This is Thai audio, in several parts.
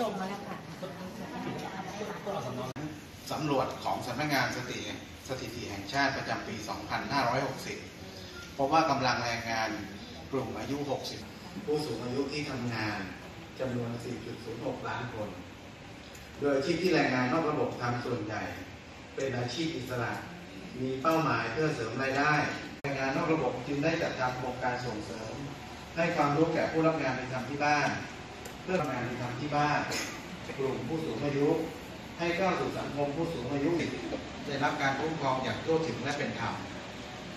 ส่งมาแล้วค่ะสำรวจของสำนักงานสถิติสถิติแห่งชาติประจำปี 2560พบว่ากำลังแรงงานกลุ่มอายุ 60 ผู้สูงอายุที่ทำงานจำนวน 4.06 ล้านคน โดยอาชีพที่แรงงานนอกระบบทำส่วนใหญ่ เป็นอาชีพอิสระ มีเป้าหมายเพื่อเสริมรายได้ แรงงานนอกระบบจึงได้จัดทำโครงการส่งเสริม ให้ความรู้แก่ผู้รับงานไปทำที่บ้าน เพื่อทำงานทำที่บ้านกลุ่มผู้สูงอายุ ให้เข้าสู่สังคมผู้สูงอายุได้รับการคุ้มครองอย่างทั่วถึงและเป็นธรรม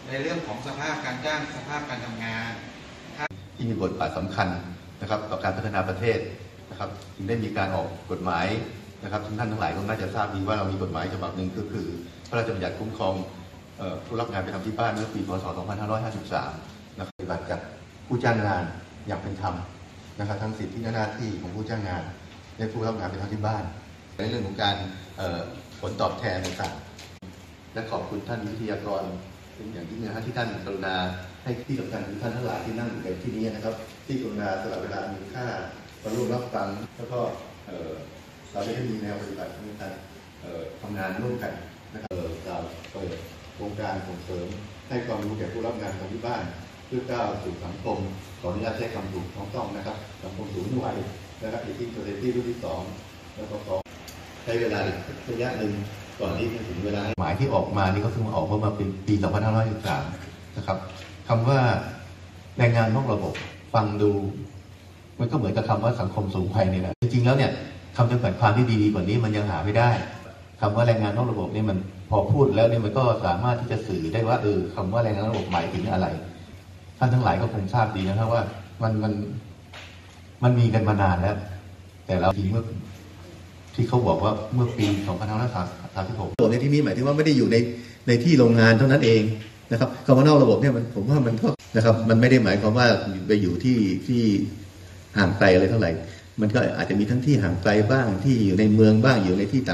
ในเรื่องของสภาพการจ้างสภาพการทำงานที่มีบทบาทสำคัญนะครับต่อการพัฒนาประเทศนะครับจึงได้มีการออกกฎหมายนะครับทุกท่านทั้งหลายก็น่าจะทราบดีว่าเรามีกฎหมายฉบับหนึ่งก็คือพระราชบัญญัติคุ้มครองผู้รับงานไปทำที่บ้านเมื่อปีพศ 2553 นะครับปฏิบัติกับผู้จ้างงานอย่างเป็นธรรม นะครับทั้งสิทธิหน้าที่ของผู้จ้างงานและผู้รับงานไปทำที่บ้าน ในเรื่องของการผลตอบแทนต่างๆและขอบคุณท่านวิทยากรเป็นอย่างยิ่งนะฮะที่ท่านกรุณาให้ที่สำคัญคือท่านทั้งหลายที่นั่งอยู่ในที่นี้นะครับ ที่กรุณาสละเวลามีค่ามาร่วมรับฟังแล้วก็เราได้มีแนวปฏิบัติในการทำงานร่วมกันนะครับเอ่อเราเปิดโครงการส่งเสริมให้ความรู้แก่ผู้รับงานของที่บ้าน เพื่อก้าวสู่สังคมขออนุญาตใช้คำถูกท้องต้องนะครับ สังคมสูงวัยนะครับอีกที่ตัวเที่รุ่นที่สองแล้วก็ใช้เวลาอีกระยะหนึ่งก่อนที่จะถึงเวลาหมายที่ออกมานี่ก็คือออกมาเป็นปี 2513นะครับคำว่าแรงงานนอกระบบฟังดูมันก็เหมือนกับคำว่าสังคมสูงวัยนี่แหละจริงๆแล้วเนี่ยคำจำกัดความที่ดีๆกว่านี้มันยังหาไม่ได้คำว่าแรงงานนอกระบบนี่มันพอพูดแล้วเนี่ยมันก็สามารถที่จะสื่อได้ว่าเออคำว่าแรงงานนอกระบบหมายถึงอะไร ท่านทั้งหลายก็คงทราบดีนะครับว่ามันมันมันมีกันมานานแล้ว แต่เราจริงเมื่อที่เขาบอกว่าเมื่อปี2536ตัวในที่นี้หมายถึงว่าไม่ได้อยู่ในในที่โรงงานเท่านั้นเองนะครับคำว่านอกระบบเนี่ยมันผมว่ามันก็นะครับมันไม่ได้หมายความว่าไปอยู่ที่ที่ห่างไกลอะไรเท่าไหร่ มันก็อาจจะมีทั้งที่ห่างไกลบ้างที่อยู่ในเมืองบ้างอยู่ในที่ต่าง